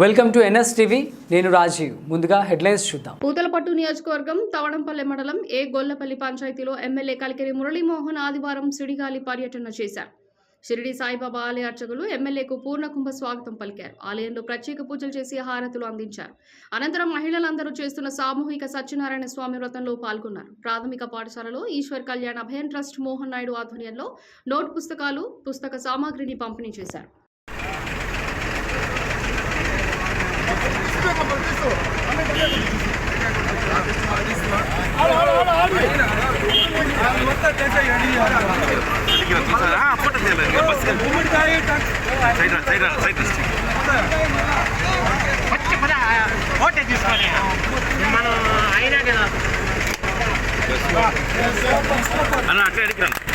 Welcome to NS TV. నేను రాజీవ్. ముందుగా headlines చూద్దాం. పూతలపట్టు నియోజకవర్గం తవడంపల్లె మండలం ఏ గొల్లపల్లి పంచాయతీలో ఎమ్మెల్యే కలికెరి మురళీమోహన్ ఆదివారం సిడిగాలి పర్యటన చేశారు. షిరిడి సాయిబాబా ఆలయ అర్చకులు ఎమ్మెల్యేకు పూర్ణకుంభ స్వాగతం పలికారు. ఆలయంలో ప్రత్యేక పూజలు చేసి హారతులు అందించారు. అనంతరం మహిళలందరూ చేస్తున్న సామూహిక సత్యనారాయణ స్వామి వ్రతంలో పాల్గొన్నారు. ప్రాథమిక పాఠశాలలో ఈశ్వర్ కళ్యాణ్ అభయం ట్రస్ట్ మోహన్ నాయుడు ఆధ్వర్యంలో నోట్ పుస్తకాలు పుస్తక సామాగ్రిని పంపిణీ చేశారు. ఓటే తీసుకొని మనం అయినా కదా అన్న అట్లా అడిగి